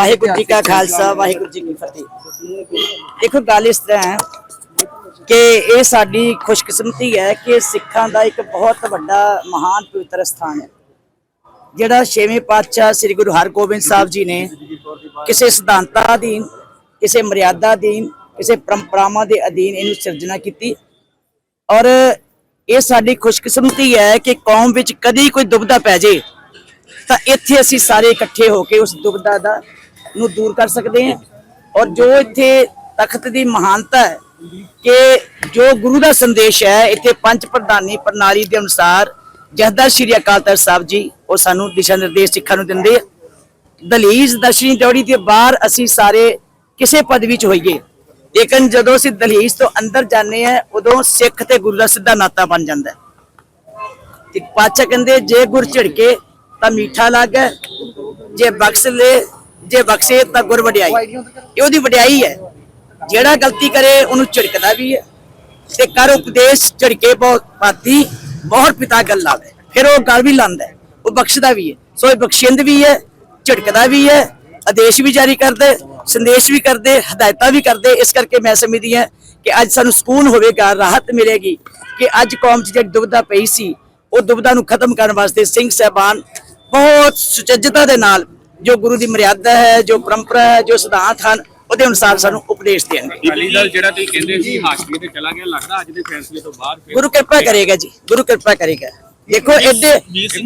ਵਾਹਿਗੁਰੂ ਜੀ ਕਾ ਖਾਲਸਾ ਵਾਹਿਗੁਰੂ ਜੀ ਕੀ ਫਤਿਹ। ਦੇਖੋ ਗੱਲ ਇਸ ਤਰ੍ਹਾਂ ਹੈ ਕਿ ਇਹ ਸਾਡੀ ਖੁਸ਼ਕਿਸਮਤੀ ਹੈ ਕਿ ਸਿੱਖਾਂ ਦਾ ਇੱਕ ਬਹੁਤ ਵੱਡਾ ਮਹਾਨ ਪਵਿੱਤਰ ਸਥਾਨ ਹੈ। ਜਿਹੜਾ ਛੇਵੇਂ ਪਾਤਸ਼ਾਹ ਸ੍ਰੀ ਗੁਰੂ ਹਰਗੋਬਿੰਦ ਸਾਹਿਬ ਜੀ ਨੇ ਕਿਸੇ ਸਿਧਾਂਤਾਂ ਅਧੀਨ ਕਿਸੇ ਮਰਿਆਦਾ ਅਧੀਨ ਕਿਸੇ ਪਰੰਪਰਾਵਾਂ ਦੇ ਅਧੀਨ ਇਹਨੂੰ ਸਿਰਜਣਾ ਕੀਤੀ। ਔਰ ਇਹ ਸਾਡੀ ਖੁਸ਼ਕਿਸਮਤੀ ਹੈ ਕਿ ਕੌਮ ਵਿੱਚ ਕਦੀ ਕੋਈ ਦੁਬਦਾ ਪੈ ਜੇ। ਤਾਂ ਇੱਥੇ ਅਸੀਂ ਸਾਰੇ ਇਕੱਠੇ ਹੋ ਕੇ ਉਸ ਦੁੱਖ ਦਾ ਨੂੰ ਦੂਰ ਕਰ ਸਕਦੇ ਹਾਂ। ਔਰ ਜੋ ਇੱਥੇ ਤਖਤ ਦੀ ਮਹਾਨਤਾ ਹੈ ਕਿ ਜੋ ਗੁਰੂ ਦਾ ਸੰਦੇਸ਼ ਹੈ, ਇੱਥੇ ਪੰਜ ਪ੍ਰਧਾਨੀ ਪ੍ਰਣਾਲੀ ਦੇ ਅਨੁਸਾਰ ਜਹਦਾ ਸ਼੍ਰੀ ਅਕਾਲ ਤਖਤ ਸਾਹਿਬ ਜੀ, ਉਹ ਸਾਨੂੰ ਦਿਸ਼ਾ ਨਿਰਦੇਸ਼ ਸਿੱਖਾਂ ਨੂੰ ਦਿੰਦੇ ਆ। ਦਲੀਜ ਦਸ਼ਨੀ ਦੌੜੀ ਦੇ ਬਾਹਰ ਅਸੀਂ ਸਾਰੇ ਕਿਸੇ ਪਦਵੀ ਚ ਹੋਈਏ, ਲੇਕਿਨ ਜਦੋਂ ਅਸੀਂ ਦਲੀਜ ਤੋਂ ਅੰਦਰ ਜਾਂਦੇ ਆ ਉਦੋਂ ਸਿੱਖ ਤੇ ਗੁਰੂ ਦਾ ਸਿੱਧਾ ਨਾਤਾ ਬਣ ਜਾਂਦਾ ਹੈ। ਤੇ ਪਾਚਾ ਕਹਿੰਦੇ, ਜੇ ਗੁਰ ਝਿੜਕੇ ਤਾਂ ਮਿੱਠਾ ਲੱਗੇ ਜੇ ਬਖਸ਼ ਲੈ, ਜੇ ਬਖਸ਼ੇ ਤਾਂ ਗੁਰ ਵਡਿਆਈ। ਇਹ ਉਹਦੀ ਵਡਿਆਈ ਹੈ। ਜਿਹੜਾ ਗਲਤੀ ਕਰੇ, ਉਹਨੂੰ ਝਿੜਕਦਾ ਵੀ ਹੈ। ਤੇ ਕਰ ਉਪਦੇਸ਼ ਝਿੜਕੇ ਬਹੁਤ ਪਾਤੀ, ਬਹੁਤ ਪਿਤਾ ਗੱਲ ਲਾਵੇ ਫਿਰ ਉਹ ਗੱਲ ਵੀ ਲਾਂਦਾ ਉਹ ਬਖਸ਼ਦਾ ਵੀ ਹੈ। ਸੋ ਇਹ ਬਖਸ਼ਿੰਦ ਵੀ ਹੈ, ਝਿੜਕਦਾ ਵੀ ਹੈ, ਆਦੇਸ਼ ਵੀ ਜਾਰੀ ਕਰਦੇ, ਸੰਦੇਸ਼ ਵੀ ਕਰਦੇ, ਹਦਾਇਤਾਂ ਵੀ ਕਰਦੇ। ਇਸ ਕਰਕੇ ਮੈਂ ਸਮਝਦੀ ਹਾਂ ਕਿ ਅੱਜ ਸਾਨੂੰ ਸਕੂਨ ਹੋਵੇਗਾ, ਰਾਹਤ ਮਿਲੇਗੀ ਕਿ ਅੱਜ ਕੌਮ 'ਚ ਜਿਹੜੀ ਦੁਬਦਾ ਪਈ ਸੀ, ਉਹ ਦੁਬਦਾ ਨੂੰ ਖਤਮ ਕਰਨ ਵਾਸਤੇ ਸਿੰਘ ਸਾਹਿਬਾਨ ਬਹੁਤ ਸੁਚੱਜਤਾ ਦੇ ਨਾਲ ਜੋ ਗੁਰੂ ਦੀ ਮਰਿਆਦਾ ਹੈ ਜੋ ਪਰੰਪਰਾ ਹੈ ਜੋ ਸਿਧਾਂਤ ਹਨ ਉਹਦੇ ਅਨੁਸਾਰ ਸਾਨੂੰ ਉਪਦੇਸ਼ ਦੇਣਗੇ। ਅਕਾਲੀ ਦਲ ਜਿਹੜਾ ਤੁਸੀਂ ਕਹਿੰਦੇ ਸੀ ਹਾਸ਼ਮੀ ਤੇ ਚਲਾ ਗਿਆ ਲੱਗਦਾ ਅੱਜ ਦੇ ਫੈਸਲੇ ਤੋਂ ਬਾਅਦ ਫਿਰ ਗੁਰੂ ਕਿਰਪਾ ਕਰੇਗਾ ਜੀ ਗੁਰੂ ਕਿਰਪਾ ਕਰੇਗਾ। ਦੇਖੋ ਇਹਦੇ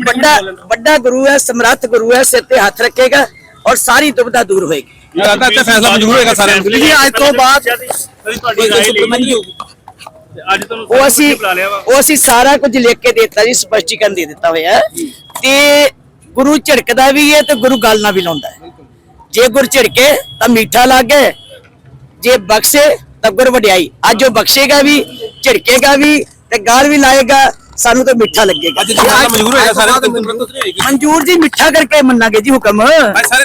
ਵੱਡਾ ਵੱਡਾ ਗੁਰੂ ਹੈ ਸਮਰੱਥ ਗੁਰੂ ਹੈ ਸਿਰ ਤੇ ਹੱਥ ਰੱਖੇਗਾ ਔਰ ਸਾਰੀ ਦੁਬਦਾ ਦੂਰ ਹੋਏਗੀ। ਲੱਗਦਾ ਤੇ ਫੈਸਲਾ ਮਨਜ਼ੂਰ ਹੋਏਗਾ ਸਾਰਿਆਂ ਨੂੰ। ਜੀ ਅੱਜ ਤੋਂ ਬਾਅਦ ਤੁਹਾਡੀ ਰਾਏ ਲਈ ਤੇ ਅੱਜ ਤੁਹਾਨੂੰ ਉਹ ਅਸੀਂ ਬੁਲਾ ਲਿਆ ਵਾ। ਉਹ ਅਸੀਂ ਸਾਰਾ ਕੁਝ ਲਿਖ ਕੇ ਦਿੱਤਾ ਜੀ ਸਪਸ਼ਟੀਕਰਨ ਦੇ ਦਿੱਤਾ ਹੋਇਆ। ਤੇ ਗੁਰੂ ਝਿੜਕਦਾ ਵੀ ਹੈ ਤੇ ਗੁਰੂ ਗੱਲ ਨਾਲ ਵੀ ਲਾਉਂਦਾ ਹੈ। ਜੇ ਗੁਰ ਝਿੜਕੇ ਤਾਂ ਮਿੱਠਾ ਲੱਗੇ ਜੇ ਬਖਸ਼ੇ ਤਾਂ ਗੁਰ ਵਡਿਆਈ। ਅੱਜ ਉਹ ਬਖਸ਼ੇਗਾ ਵੀ ਝਿੜਕੇਗਾ ਵੀ ਤੇ ਗਾਲ ਵੀ ਲਾਏਗਾ ਸਾਨੂੰ ਤਾਂ ਮਿੱਠਾ ਲੱਗੇਗਾ। ਮਨਜ਼ੂਰ ਹੋਏਗਾ ਜੀ ਮਿੱਠਾ ਕਰਕੇ ਮੰਨਾਂਗੇ ਜੀ ਹੁਕਮ। ਸਾਰੇ